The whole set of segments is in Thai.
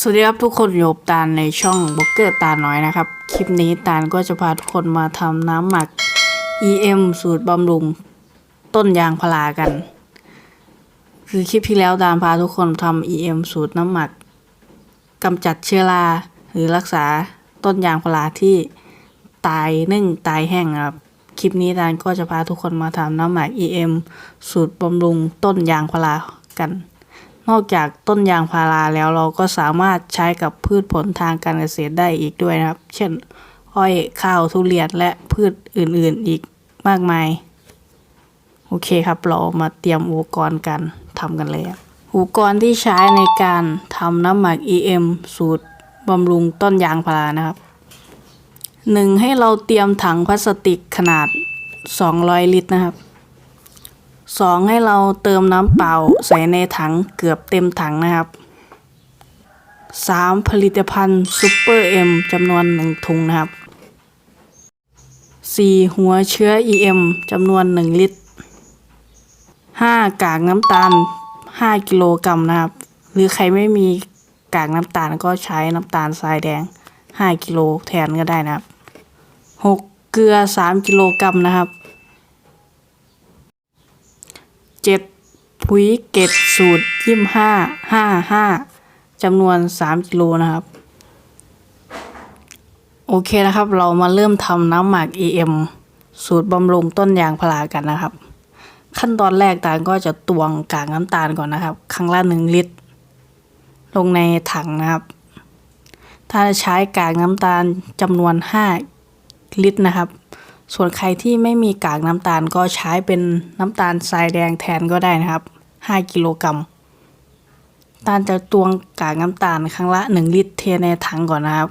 สวัสดีครับทุกคนอยู่กับตาลในช่องบล็อกเกอร์ตาน้อยนะครับ คลิปนี้ตาลก็จะพาทุกคนมาทำน้ำหมัก EM สูตรบำรุง ต้นยางพารากัน คือคลิปที่แล้วตาลพาทุกคนทำ EM สูตรน้ำหมักกำจัดเชื้อราหรือรักษาต้นยางพาราที่ตายนึ่งตายแห้งครับ คลิปนี้ตาลก็จะพาทุกคนมาทำน้ำหมัก EM สูตรบำรุงต้นยางพารากัน นอกจากต้นยางพาราแล้วเราก็สามารถใช้กับพืชผลทางการเกษตรได้อีกด้วยนะครับ เช่น อ้อยข้าวทุเรียนและพืชอื่นๆอีกมากมาย โอเคครับเรามาเตรียมอุปกรณ์กันทำกันเลยอุปกรณ์ที่ใช้ในการทำน้ำหมัก EM สูตรบำรุงต้นยางพารานะครับหนึ่งให้เราเตรียมถังพลาสติกขนาด 200 ลิตรนะครับ สองให้เราเติมน้ำเปล่าใส่ในถังเกือบเต็มถังนะครับสามผลิตภัณฑ์ซูเปอร์เอ็มจำนวนหนึ่งถุงนะครับสี่หัวเชื้อ EM จำนวนหนึ่งลิตรห้ากากน้ำตาลห้ากิโลกรัมนะครับ หรือใครไม่มีกากน้ำตาลก็ใช้น้ำตาลทรายแดงห้ากิโลแทนก็ได้นะครับหกเกลือสามกิโลกรัมนะครับ เจ็ดปุ๋ยเกตสูตรยี่ห้าห้าห้าจำนวนสามกิโลนะครับ โอเคนะครับ เรามาเริ่มทำน้ำหมัก EM สูตรบำรุงต้นยางพารากันนะครับ ขั้นตอนแรกตาลก็จะตวงกากน้ำตาลก่อนนะครับ ครั้งละหนึ่งลิตร ลงในถังนะครับ ถ้าจะใช้กากน้ำตาลจำนวน5ลิตรนะครับ ส่วนใครที่ไม่มีกากน้ำตาลก็ใช้เป็นน้ำตาลทรายแดงแทนก็ได้นะครับ 5 กิโลกรัมตาลจะตวงกากน้ำตาลครั้งละ 1 ลิตรเทในถังก่อนนะครับ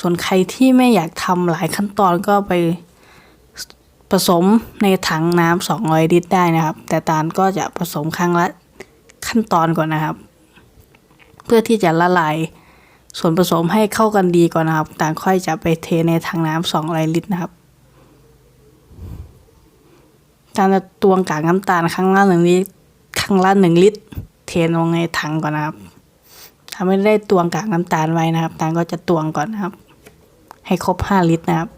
ส่วนใครที่ไม่อยากทำหลายขั้นตอนก็ไปผสมในถังน้ำ200ลิตรได้นะครับ แต่ตาลก็จะผสมครั้งละขั้นตอนก่อนนะครับ เพื่อที่จะละลายส่วนผสมให้เข้ากันดีก่อนนะครับตาลค่อยจะไปเทในถังน้ำ200ลิตรนะครับ การจะตวงกากน้ำตาลครั้งละหนึ่งลิตรครั้งละหนึ่งลิตร เทลงในถังก่อนนะครับ ถ้าไม่ได้ตวงกากน้ำตาลไว้นะครับตาลก็จะตวงก่อนนะครับ ให้ครบห้าลิตรนะครับ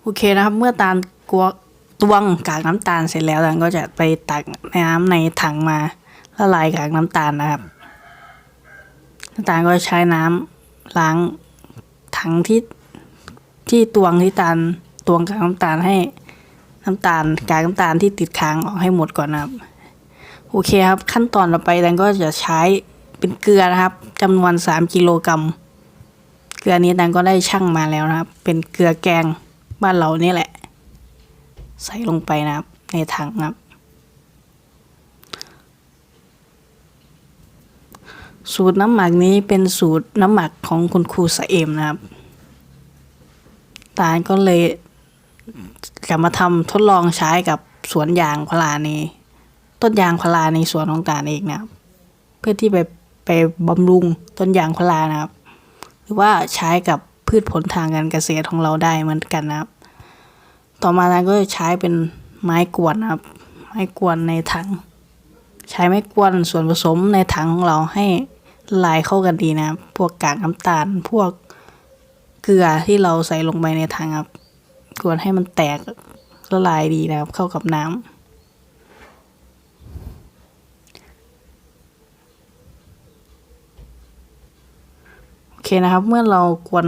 โอเคนะครับ เมื่อตาลกวตวงกากน้ำตาลเสร็จแล้วตาลก็จะไปตักน้ำในถังมา ละลายกากน้ำตาลนะครับ น้ำตาลก็ใช้น้ำล้างถังที่ที่ตวงที่ตาลตวงกากน้ำตาลให้น้ำตาลกากน้ำตาลที่ติดค้างออกให้หมดก่อนนะครับ โอเคครับ ขั้นตอนต่อไปแตงก็จะใช้เป็นเกลือนะครับจำนวน3กิโลกรัมเกลือนี้แตงก็ได้ชั่งมาแล้วนะครับ เป็นเกลือแกงบ้านเรานี่แหละ ใส่ลงไปนะครับ ในถังนะครับ สูตรน้ำหมักนี้เป็นสูตรน้ำหมักของคุณครูสเอมนะครับ ตาลก็เลยกลับมาทำทดลองใช้กับสวนยางพาราในต้นยางพาราในสวนของตาลเองนะครับ เพื่อที่ไปไปบำรุงต้นยางพารานะครับ หรือว่าใช้กับพืชผลทางการเกษตรของเราได้เหมือนกันนะครับ ต่อมาตาลก็จะใช้เป็นไม้กวนนะครับ ไม้กวนในถังใช้ไม้กวนส่วนผสมในถังของเราให้ ลายเข้ากันดีนะครับ พวกกากน้ำตาล พวกเกลือที่เราใส่ลงไปในถังครับกวนให้มันแตกละลายดีนะครับ เข้ากับน้ำโอเคนะครับ เมื่อเรากวน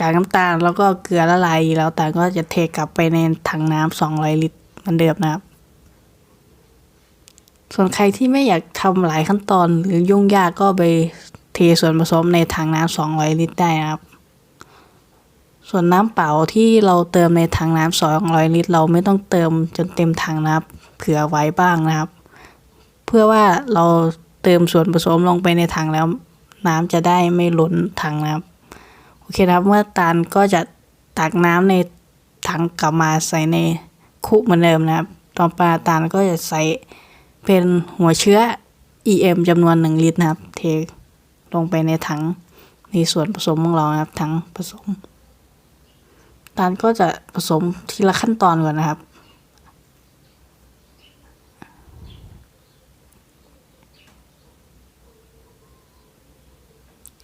กากน้ำตาลแล้วก็เกลือละลายแล้วตาลก็จะเทกลับไปในถังน้ำสองร้อยลิตรเหมือนเดิมนะครับ ส่วนใครที่ไม่อยากทำหลายขั้นตอนหรือยุ่งยากก็ไปเทส่วนผสมในถังน้ำสองร้อยลิตรได้นะครับ ส่วนน้ำเปล่าที่เราเติมในถังน้ำสองร้อยลิตร เราไม่ต้องเติมจนเต็มถังนะครับ เผื่อไว้บ้างนะครับ เพื่อว่าเราเติมส่วนผสมลงไปในถังแล้ว น้ำจะได้ไม่ล้นถังนะครับ โอเคนะครับ เมื่อตาลก็จะตักน้ำในถังกลับมาใส่ในคุเหมือนเดิมนะครับ ต่อไปตาลก็จะใส่ เป็นหัวเชื้อ EM จำนวนหนึ่งลิตรนะครับ เทลงไปในถังในส่วนผสมของเรานะครับถังผสมตาลก็จะผสมทีละขั้นตอนก่อนนะครับ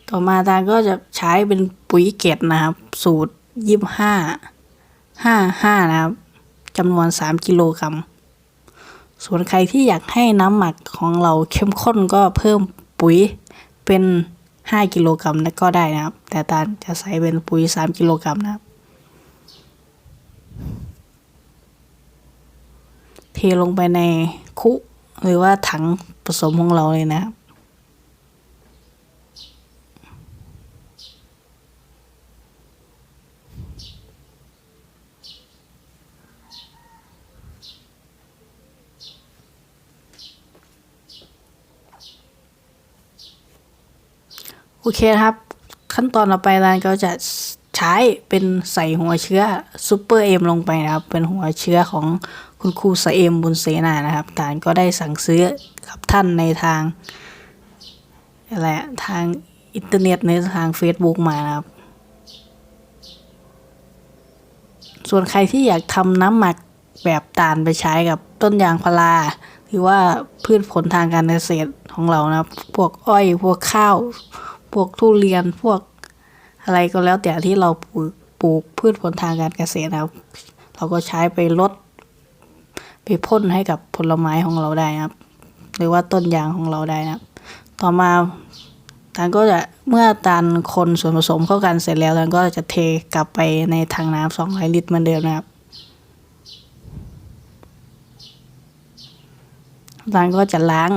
ต่อมาตาลก็จะใช้เป็นปุ๋ยเกล็ดนะครับ สูตรยี่ห้าห้าห้านะครับจำนวนสามกิโลกรัม ส่วนใครที่อยากให้น้ำหมักของเราเข้มข้นก็เพิ่มปุ๋ยเป็น 5 กิโลกรัมก็ได้นะครับ แต่ตาลจะใส่เป็นปุ๋ย 3 กิโลกรัมนะครับ เทลงไปในคุหรือว่าถังผสมของเราเลยนะครับ โอเคครับ ขั้นตอนต่อไปร้านก็จะใช้เป็นใส่หัวเชื้อซูเปอร์เอ็มลงไปนะครับ เป็นหัวเชื้อของคุณครูสเอ็มบุญเสนานะครับตานก็ได้สั่งซื้อกับท่านในทางอะไรทางอินเทอร์เน็ตในทาง Facebook มานะครับ ส่วนใครที่อยากทำน้ำหมักแบบตาลไปใช้กับต้นยางพาราหรือว่าพืชผลทางการเกษตรของเรานะครับ พวกอ้อยพวกข้าว พวกทุเรียนพวกอะไรก็แล้วแต่ที่เราปลูกปลูกพืชผลทางการเกษตรนะครับ เราก็ใช้ไปลดไปพ่นให้กับผลไม้ของเราได้นะครับ หรือว่าต้นยางของเราได้นะครับ ต่อมาตานก็จะเมื่อตานคนส่วนผสมเข้ากันเสร็จแล้วตานก็จะเทกลับไปในถังน้ำ200ลิตรเหมือนเดิมนะครับตานก็จะล้าง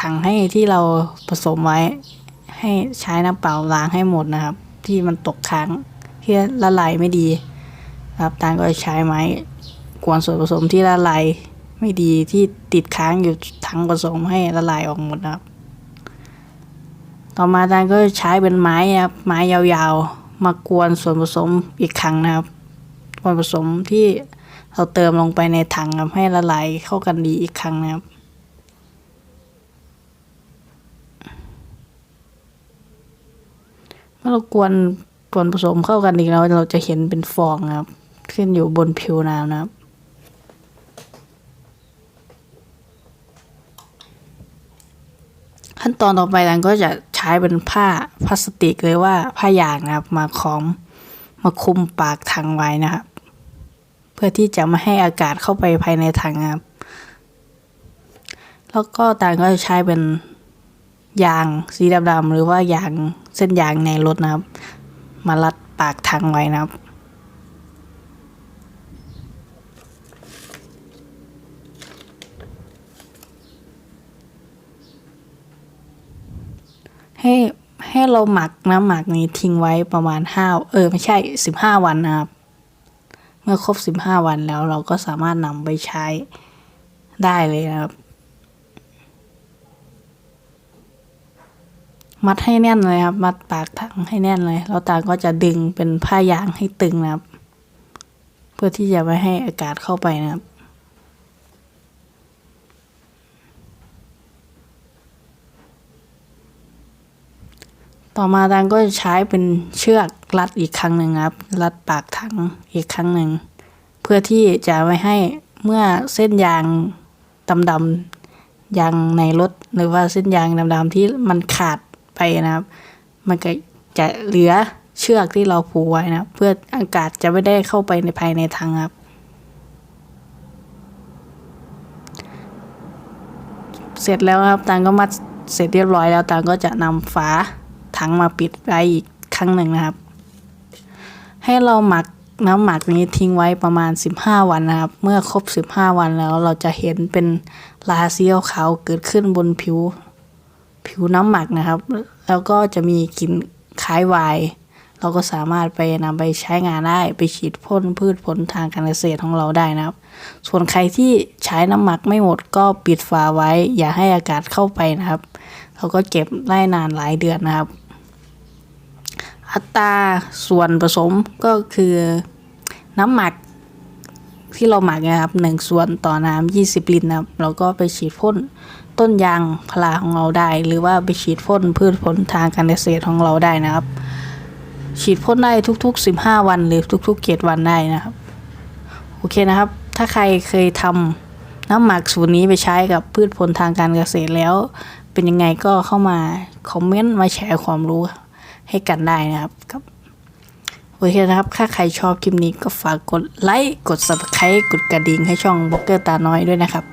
ถังให้ที่เราผสมไว้ ให้ใช้น้ำเปล่าล้างให้หมดนะครับ ที่มันตกค้างที่ละลายไม่ดีนะครับตานก็จะใช้ไม้กวนส่วนผสมที่ละลายไม่ดีที่ติดค้างอยู่ถังผสมให้ละลายออกหมดนะครับ ต่อมาตานก็ใช้เป็นไม้ครับไม้ยาวๆ มากวนส่วนผสมอีกครั้งนะครับส่วนผสมที่เราเติมลงไปในถังครับให้ละลายเข้ากันดีอีกครั้งนะครับ เมื่อเรากวนกวนผสมเข้ากันอีกแล้ว เราจะเห็นเป็นฟองครับขึ้นอยู่บนผิวน้ำนะครับขั้นตอนต่อไปเราก็จะใช้เป็นผ้าพลาสติกหรือว่าผ้ายางนะครับ มาคล้องมาคุมปากถังไว้นะครับ เพื่อที่จะไม่ให้อากาศเข้าไปภายในถังนะครับ แล้วก็ต่างก็จะใช้เป็นยางสีดำๆหรือว่ายาง เส้นยางในรถนะครับ มารัดปากถังไว้นะครับให้ให้เราหมักน้ำหมักนี้ทิ้งไว้ประมาณห้าเออไม่ใช่สิบห้าวันนะครับ เมื่อครบสิบห้าวันแล้วเราก็สามารถนำไปใช้ได้เลยนะครับ มัดให้แน่นเลยครับ มัดปากถังให้แน่นเลย แล้วตาก็จะดึงเป็นผ้ายางให้ตึงนะครับ เพื่อที่จะไม่ให้อากาศเข้าไปนะครับต่อมาตางก็จะใช้เป็นเชือกรัดอีกครั้งหนึ่งครับ รัดปากถังอีกครั้งหนึ่ง เพื่อที่จะไม่ให้เมื่อเส้นยางดำๆยางในรถหรือว่าเส้นยางดำๆที่มันขาด ไปนะครับ มันก็จะเหลือเชือกที่เราผูกไว้นะ เพื่ออากาศจะไม่ได้เข้าไปในภายในถังครับ เสร็จแล้วครับตังก็มัดเสร็จเรียบร้อยแล้วตังก็จะนำฝาถังมาปิดไว้อีกครั้งหนึ่งนะครับ ให้เราหมักน้ำหมักนี้ทิ้งไว้ประมาณ 15 วันนะครับ เมื่อครบ 15 วันแล้วเราจะเห็นเป็นลาสีขาวเกิดขึ้นบนผิว ผิวน้ำหมักนะครับ แล้วก็จะมีกลิ่นคล้ายวาย เราก็สามารถไปนำไปใช้งานได้ไปฉีดพ่นพืชผลทางการเกษตรของเราได้นะครับ ส่วนใครที่ใช้น้ำหมักไม่หมดก็ปิดฝาไว้ อย่าให้อากาศเข้าไปนะครับ เราก็เก็บได้นานหลายเดือนนะครับอัตราส่วนผสมก็คือน้ำหมัก ที่เราหมักนะครับหนึ่งส่วนต่อน้ำยี่สิบลิตรนะครับเราก็ไปฉีดพ่นต้นยางพาราของเราได้ หรือว่าไปฉีดพ่นพืชผลทางการเกษตรของเราได้นะครับ ฉีดพ่นได้ทุกๆ 15 วันหรือทุกๆ7วันได้นะครับ โอเคนะครับ ถ้าใครเคยทำน้ำหมักสูตรนี้ไปใช้กับพืชผลทางการเกษตรแล้ว เป็นยังไงก็เข้ามาคอมเมนต์มาแชร์ความรู้ให้กันได้นะครับ โอเคนะครับ ถ้าใครชอบคลิปนี้ก็ฝากกดไลค์ กด subscribe กดกระดิ่งให้ช่องบล็อกเกอร์ตาน้อยด้วยนะครับ